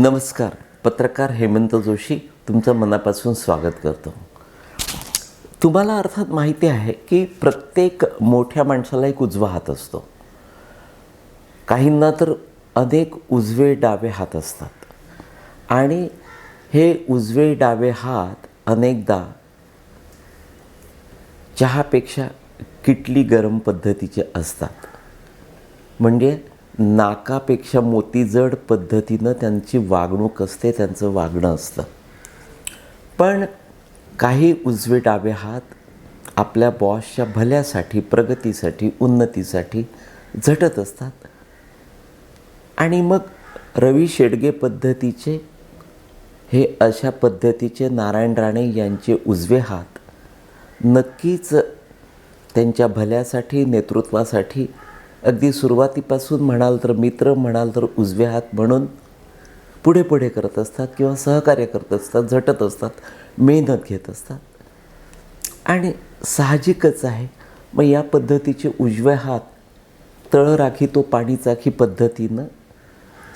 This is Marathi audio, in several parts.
नमस्कार पत्रकार हेमंत जोशी तुमचं मनापासून स्वागत करतो. तुम्हाला अर्थात माहिती आहे की प्रत्येक मोठ्या माणसाला एक उजवा हात असतो. काहींना तर अनेक उजवे डावे हात असतात. आणि हे उजवे डावे हात अनेकदा चहापेक्षा किटली गरम पद्धतीचे असतात. म्हणजे नाकापेक्षा मोतीजड पद्धतीनं त्यांची वागणूक असते त्यांचं वागणं असतं. पण काही उजवे डावे हात आपल्या बॉसच्या भल्यासाठी प्रगतीसाठी उन्नतीसाठी झटत असतात. आणि मग रवी शेडगे पद्धतीचे हे अशा पद्धतीचे नारायण राणे यांचे उजवे हात नक्कीच त्यांच्या भल्यासाठी नेतृत्वासाठी अगदी सुरुवातीपासून म्हणाल तर मित्र म्हणाल तर उजवे हात म्हणून पुढे पुढे करत असतात किंवा सहकार्य करत असतात झटत असतात मेहनत घेत असतात. आणि साहजिकच आहे. मग या पद्धतीचे उजवे हात तळराखी तो पाणी चाखी पद्धतीनं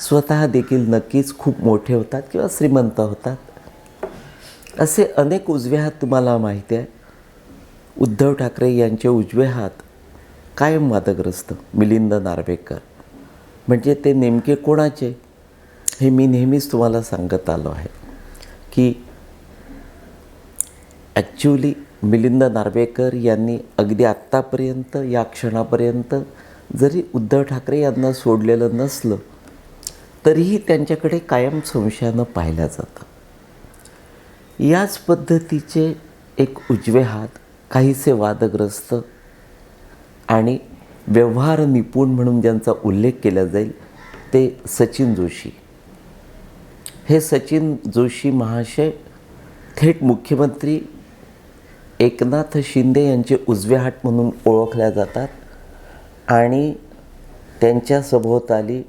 स्वतः देखील नक्कीच खूप मोठे होतात किंवा श्रीमंत होतात. असे अनेक उजवे हात तुम्हाला माहिती आहे. उद्धव ठाकरे यांचे उजवे हात कायम वादग्रस्त मिलिंद नार्वेकर. म्हणजे ते नेमके कोणाचे? हे मी नेहमीच तुम्हाला सांगत आलो आहे की ॲक्च्युली मिलिंद नार्वेकर यांनी अगदी आत्तापर्यंत या क्षणापर्यंत जरी उद्धव ठाकरे यांना सोडलेलं नसलं तरीही त्यांच्याकडे कायम संशयानं पाहिलं जातं. याच पद्धतीचे एक उजवे हात काहीसे वादग्रस्त आणि व्यवहार निपुण म्हणून ज्यांचा उल्लेख केला जाईल ते सचिन जोशी. हे सचिन जोशी महाशय थेट मुख्यमंत्री एकनाथ शिंदे यांचे उजवे हात म्हणून ओळखल्या जातात आणि त्यांच्या सभोवताली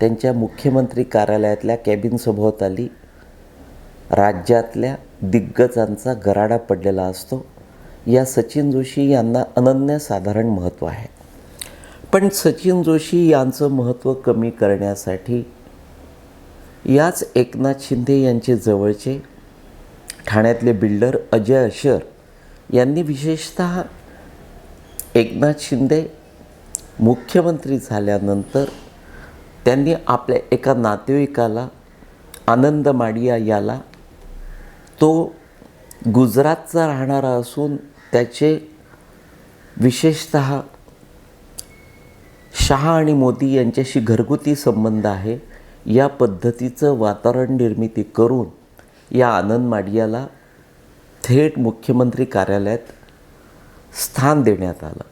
त्यांच्या मुख्यमंत्री कार्यालयातल्या कॅबिन सभोवताली राज्यातल्या दिग्गजांचा गराडा पडलेला असतो. या सचिन जोशी यांना अनन्यसाधारण महत्त्व आहे. पण सचिन जोशी यांचं महत्त्व कमी करण्यासाठी याच एकनाथ शिंदे यांचे जवळचे ठाण्यातले बिल्डर अजय अशर यांनी विशेषत एकनाथ शिंदे मुख्यमंत्री झाल्यानंतर त्यांनी आपल्या एका नातेवाईकाला आनंद माडिया याला तो गुजरातचा राहणारा असून त्याचे विशेषत शहा आणि मोदी यांच्याशी घरगुती संबंध आहे या पद्धतीचं वातावरण निर्मिती करून या आनंद माडियाला थेट मुख्यमंत्री कार्यालयात स्थान देण्यात आलं.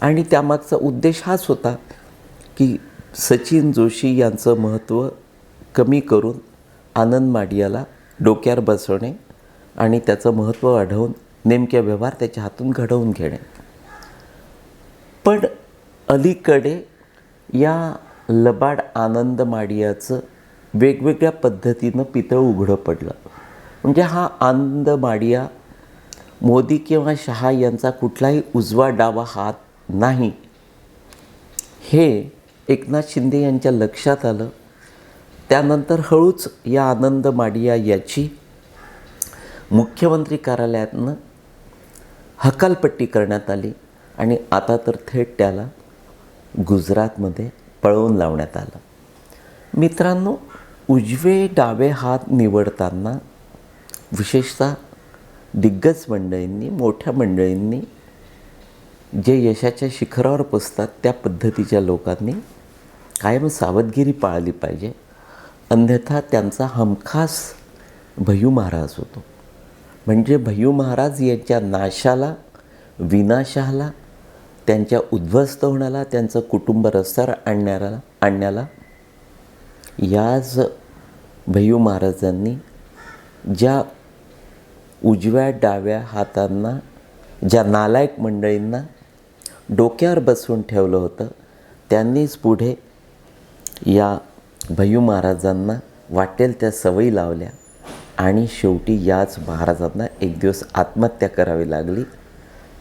आणि त्यामागचा उद्देश हाच होता की सचिन जोशी यांचं महत्त्व कमी करून आनंद माडियाला डोक्यावर बसवणे आणि त्याचं महत्त्व वाढवून नेमके व्यवहार त्याच्या हातून घडवून घेणे. पण अलीकडे या लबाड आनंद माडियाचं वेगवेगळ्या पद्धतीनं पितळ उघडं पडलं. म्हणजे हा आनंद माडिया मोदी किंवा शहा यांचा कुठलाही उजवा डावा हात नाही. हे एकनाथ शिंदे यांच्या लक्षात आलं. त्यानंतर हळूच या आनंद माडिया याची मुख्यमंत्री कार्यालयातनं हकालपट्टी करण्यात आली आणि आता तर थेट त्याला गुजरातमध्ये पळवून लावण्यात आलं. मित्रांनो उजवे डावे हात निवडताना विशेषतः दिग्गज मंडळींनी मोठ्या मंडळींनी जे यशाच्या शिखरावर पोचतात त्या पद्धतीच्या लोकांनी कायम सावधगिरी पाळली पाहिजे. अन्यथा त्यांचा हमखास भयू महाराज होतो. म्हणजे भय्यू महाराज यांच्या नाशाला विनाशाला त्यांच्या उद्ध्वस्त होण्याला त्यांचं कुटुंब रस्त्यावर आणण्याला आणण्याला याच भय्यू महाराजांनी ज्या उजव्या डाव्या हातांना ज्या नालायक मंडळींना डोक्यावर बसवून ठेवलं होतं त्यांनीच पुढे या भय्यू महाराजांना वाटेल त्या सवयी लावल्या. आणि शेवटी याच महाराजांना एक दिवस आत्महत्या करावी लागली.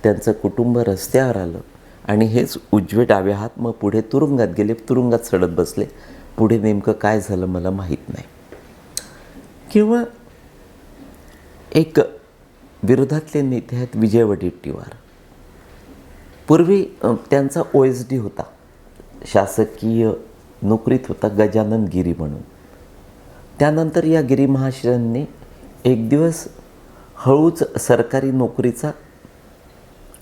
त्यांचं कुटुंब रस्त्यावर आलं आणि हेच उजवे डावे हात मग पुढे तुरुंगात गेले. तुरुंगात सडत बसले. पुढे नेमकं काय झालं मला माहीत नाही. किंवा एक विरोधातले नेते आहेत विजय वडेट्टीवार. पूर्वी त्यांचा ओ एस डी होता. शासकीय नोकरीत होता गजानन गिरी म्हणून. त्यानंतर या गिरी महाशयांनी एक दिवस हळूच सरकारी नोकरीचा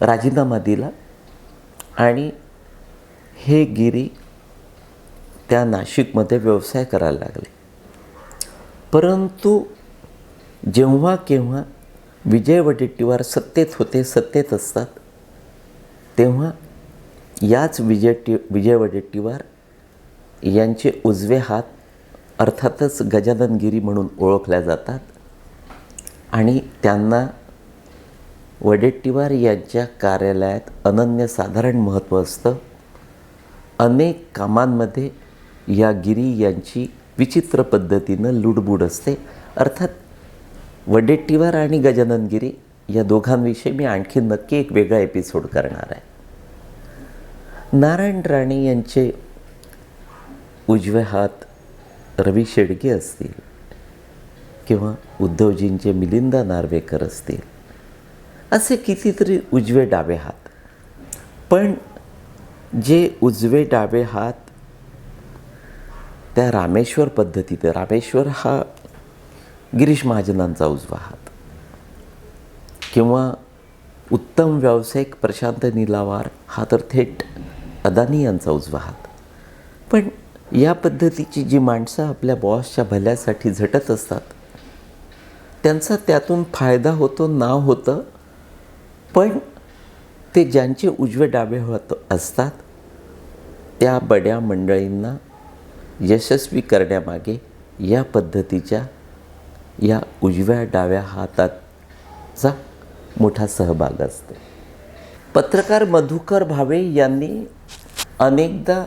राजीनामा दिला आणि हे गिरी त्या नाशिकमध्ये व्यवसाय करायला लागले. परंतु जेव्हा केव्हा विजय वडेट्टीवार सत्तेत होते सत्तेत असतात तेव्हा याच विजय टी विजय वडेट्टीवार यांचे उजवे हात अर्थातच गजाननगिरी म्हणून ओळखल्या जातात. आणि त्यांना वडेट्टीवार यांच्या कार्यालयात अनन्यसाधारण महत्त्व असतं. अनेक कामांमध्ये या गिरी यांची विचित्र पद्धतीनं लुडबुड असते. अर्थात वडेट्टीवार आणि गजाननगिरी या दोघांविषयी मी आणखी नक्की एक वेगळा एपिसोड करणार आहे. नारायण राणे यांचे उजवे हात रवी शेडगे असतील किंवा उद्धवजींचे मिलिंदा नार्वेकर असतील. असे कितीतरी उजवे डावे हात. पण जे उजवे डावे हात त्या रामेश्वर पद्धतीत रामेश्वर हा गिरीश महाजनांचा उजवा हात. किंवा उत्तम व्यावसायिक प्रशांत निलावार हा तर थेट अदानी यांचा उजवा हात. पण या पद्धतीची जी माणसं आपल्या बॉसच्या भल्यासाठी झटत असतात त्यांचा त्यातून फायदा होतो नाव होतं पण ते ज्यांचे उजवे डावे होत असतात त्या बड्या मंडळींना यशस्वी करण्यामागे या पद्धतीच्या या उजव्या डाव्या हाताचा मोठा सहभाग असतो. पत्रकार मधुकर भावे यांनी अनेकदा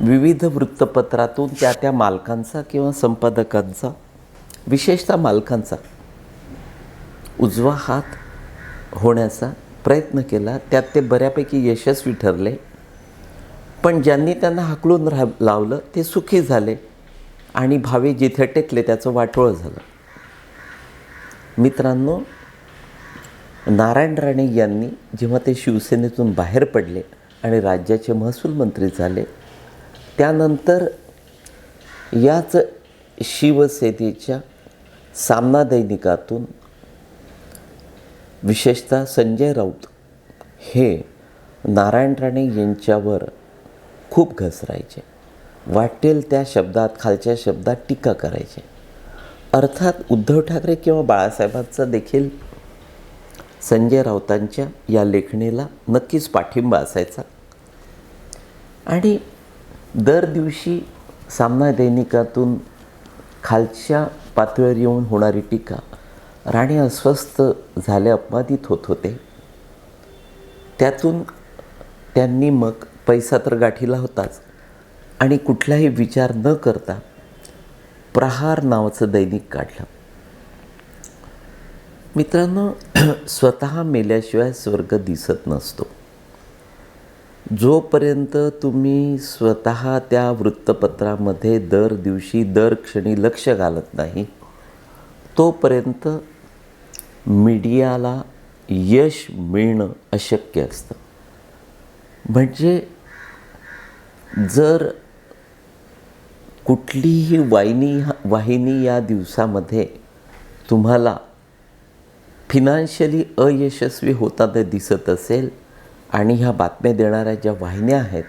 विविध वृत्तपत्रातून त्या त्या मालकांचा किंवा संपादकांचा विशेषतः मालकांचा उजवा हात होण्याचा प्रयत्न केला. त्यात ते बऱ्यापैकी यशस्वी ठरले. पण ज्यांनी त्यांना हाकलून राह लावलं ते सुखी झाले आणि भावे जिथे टेकले त्याचं वाटोळं झालं. मित्रांनो नारायण राणे यांनी जेव्हा ते शिवसेनेतून बाहेर पडले आणि राज्याचे महसूल मंत्री झाले त्यानंतर याच शिवसेनेच्या सामना दैनिकातून विशेषतः संजय राऊत हे नारायण राणे यांच्यावर खूप घसरायचे. वाटेल त्या शब्दात खालच्या शब्दात टीका करायचे. अर्थात उद्धव ठाकरे किंवा बाळासाहेबांचा देखील संजय राऊतांच्या या लेखणीला नक्कीच पाठिंबा असायचा. आणि दर दिवशी सामना दैनिकातून खालच्या पातळीवर येऊन होणारी टीका राणे अस्वस्थ झाले अपमानित होत होते. त्यातून त्यांनी मग पैसा तर गाठीला होताच आणि कुठलाही विचार न करता प्रहार नावाचं दैनिक काढलं. मित्रांनो स्वतः मेल्याशिवाय स्वर्ग दिसत नसतो. जोपर्यंत तुम्ही स्वतः त्या वृत्तपत्रामध्ये दर दिवशी दर क्षणी लक्ष घालत नाही तोपर्यंत मीडियाला यश मिळणं अशक्य असतं. म्हणजे जर कुठलीही वाहिनी वाहिनी या दिवसामध्ये तुम्हाला फिनान्शियली अयशस्वी होताना दिसत असेल आणि ह्या बातम्या देणाऱ्या ज्या वाहिन्या आहेत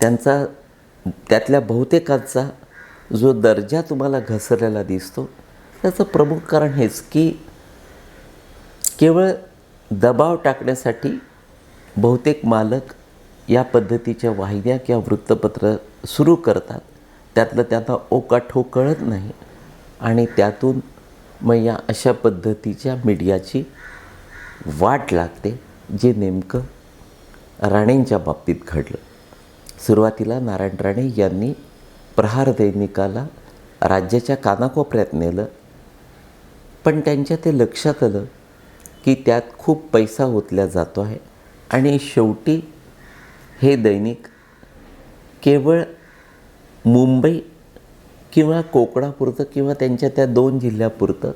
त्यांचा त्यातल्या बहुतेकांचा जो दर्जा तुम्हाला घसरलेला दिसतो त्याचं प्रमुख कारण हेच की केवळ दबाव टाकण्यासाठी बहुतेक मालक या पद्धतीच्या वाहिन्या किंवा वृत्तपत्र सुरू करतात. त्यातलं त्यांना ओकाठो कळत नाही आणि त्यातून मग या अशा पद्धतीच्या मीडियाची वाट लागते जे नेमकं राणेंच्या बाबतीत घडलं. सुरुवातीला नारायण राणे यांनी प्रहार दैनिकाला राज्याच्या कानाकोपऱ्यात नेलं. पण त्यांच्या ते लक्षात आलं की त्यात खूप पैसा ओतल्या जातो आहे. आणि शेवटी हे दैनिक केवळ मुंबई किंवा कोकणापुरतं किंवा त्यांच्या त्या दोन जिल्ह्यापुरतं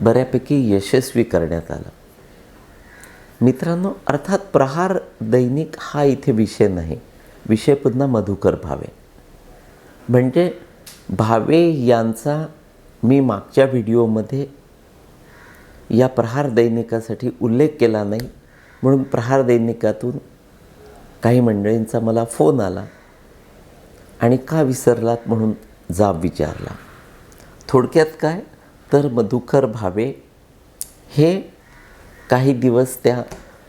बऱ्यापैकी यशस्वी करण्यात आलं. मित्रांनो अर्थात प्रहार दैनिक हा इथे विषय नाही. विषय पुन्हा मधुकर भावे. म्हणजे भावे यांचा मी मागच्या व्हिडिओमध्ये या प्रहार दैनिकासाठी उल्लेख केला नाही. म्हणून प्रहार दैनिकातून काही मंडळींचा मला फोन आला आणि का विसरलात म्हणून जाब विचारला. थोडक्यात काय? तर मधुकर भावे हे काही दिवस त्या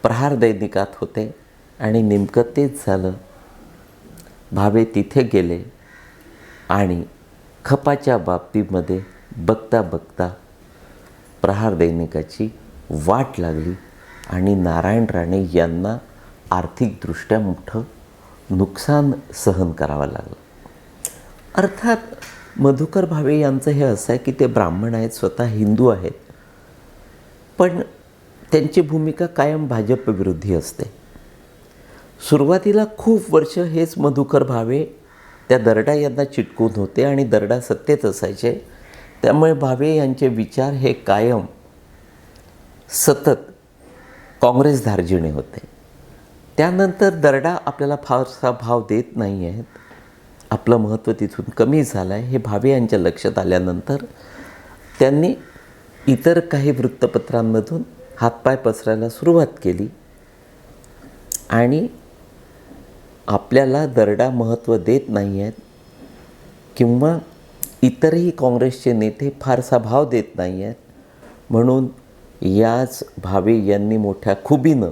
प्रहार दैनिकात होते आणि नेमकं तेच झालं. भावे तिथे गेले आणि खपाच्या बाबतीमध्ये बघता बघता प्रहार दैनिकाची वाट लागली आणि नारायण राणे यांना आर्थिकदृष्ट्या मोठं नुकसान सहन करावं लागलं. अर्थात मधुकर भावे यांचं हे असं आहे की ते ब्राह्मण आहेत स्वतः हिंदू आहेत. पण त्यांची भूमिका कायम भाजप असते. सुरुवातीला खूप वर्ष हेच मधुकर भावे त्या दरडा यांना चिटकून होते आणि दरडा सत्तेत असायचे. त्यामुळे भावे यांचे विचार हे कायम सतत काँग्रेस धार्जिणे होते. त्यानंतर दरडा आपल्याला फारसा भाव देत नाही आहेत आपलं महत्त्व तिथून कमी झालं आहे हे भावे यांच्या लक्षात आल्यानंतर त्यांनी इतर काही वृत्तपत्रांमधून हातपाय पसरायला सुरुवात केली. आणि आपल्याला दरडा महत्त्व देत नाही आहेत किंवा इतरही काँग्रेसचे नेते फारसा भाव देत नाही आहेत म्हणून याच भावे यांनी मोठ्या खुबीनं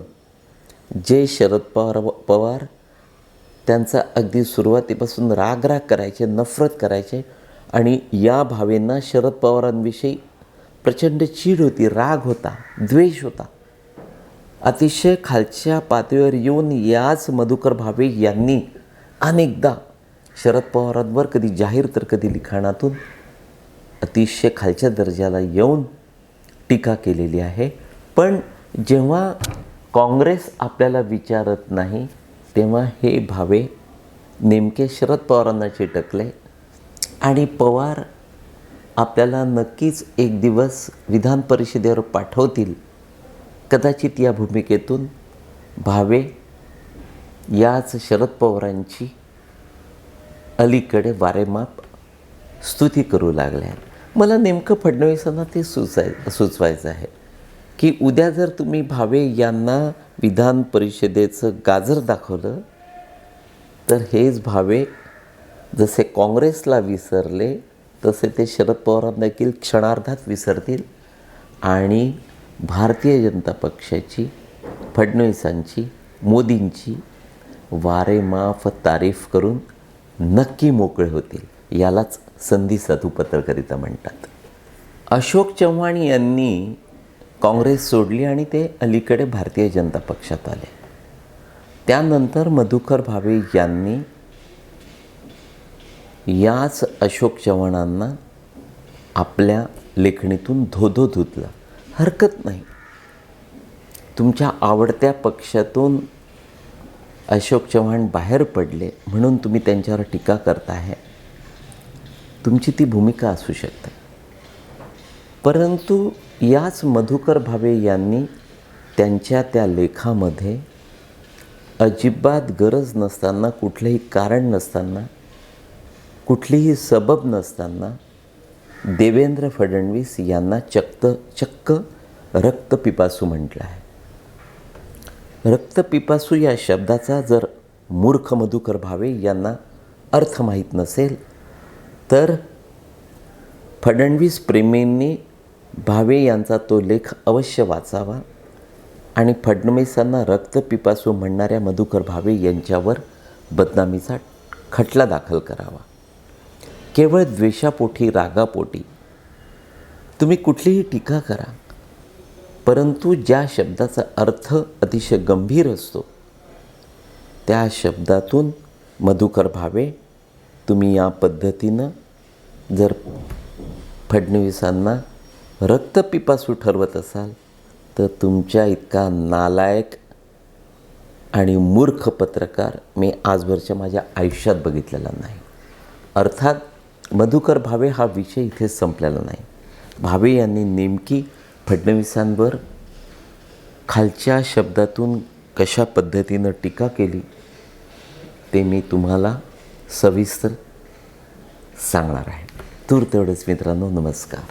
जे शरद पवार पवार त्यांचा अगदी सुरुवातीपासून रागराग करायचे नफरत करायचे आणि या भावेंना शरद पवारांविषयी प्रचंड चीड होती राग होता द्वेष होता. अतिशय खालच्या पातळीवर येऊन याच मधुकर भावे यांनी अनेकदा शरद पवारांवर कधी जाहीर तर कधी लिखाणातून अतिशय खालच्या दर्जाला येऊन टीका केलेली आहे. पण जेव्हा काँग्रेस आपल्याला विचारत नाही तेव्हा हे भावे नेमके शरद पवारांना चिटकले आणि पवार आपल्याला नक्कीच एक दिवस विधान परिषदेवर पाठवतील. कदाचित या भूमिकेतून भावे याच शरद पवारांची अलीकडे वारेमाप स्तुती करू लागल्या. मला नेमकं फडणवीसांना ते सुचाय सुचवायचं आहे की उद्या जर तुम्ही भावे यांना विधान परिषदेचं गाजर दाखवलं तर हेच भावे जसे काँग्रेसला विसरले तसे ते शरद पवारांना देखील क्षणार्धात विसरतील आणि भारतीय जनता पक्षाची फडणवीसांची मोदींची वारेमाफ तारीफ करून नक्की मोकळे होतील यालाच संधी साधू पत्रकारिता म्हणतात. अशोक चव्हाण यांनी काँग्रेस सोडली आणि ते अलीकडे भारतीय जनता पक्षात आले. त्यानंतर मधुकर भावे यांनी याच अशोक चव्हाणांना आपल्या लेखणीतून धोधो धुतला. हरकत नाही. तुमच्या आवडत्या पक्षातून अशोक चव्हाण बाहेर पडले म्हणून तुम्ही त्यांच्यावर टीका करताय. तुमची ती भूमिका असू शकते. परंतु याच मधुकर भावे यांनी त्यांच्या त्या लेखामध्ये अजिबात गरज नसताना कुठलंही कारण नसताना कुठलीही सबब नसताना देवेंद्र फडणवीस यांना चक्क चक्क रक्तपिपासू म्हटलं आहे. रक्तपिपासू या शब्दाचा जर मूर्ख मधुकर भावे यांना अर्थ माहीत नसेल तर फडणवीस प्रेमींनी भावे यांचा तो लेख अवश्य वाचावा आणि फडणवीसांना रक्तपिपासू म्हणणाऱ्या मधुकर भावे यांच्यावर बदनामीचा खटला दाखल करावा. केवळ द्वेषापोटी रागापोटी. तुम्ही कुठलीही टीका करा. परंतु ज्या शब्दाचा अर्थ अतिशय गंभीर असतो त्या शब्दातून मधुकर भावे तुम्ही या पद्धतीनं जर फडणवीसांना रक्तपिपासू ठरवत असाल तर तुमच्या इतका नालायक आणि मूर्ख पत्रकार मी आजवरच्या माझ्या आयुष्यात बघितलेला नाही. अर्थात मधुकर भावे हा विषय इथे संपलेला नाही. भावे यांनी नेमकी फडणवीसांवर खालच्या शब्दातून कशा पद्धतीनं टीका केली ते मी तुम्हाला सविस्तर सांगणार आहे. तूर तेवढंच मित्रांनो नमस्कार.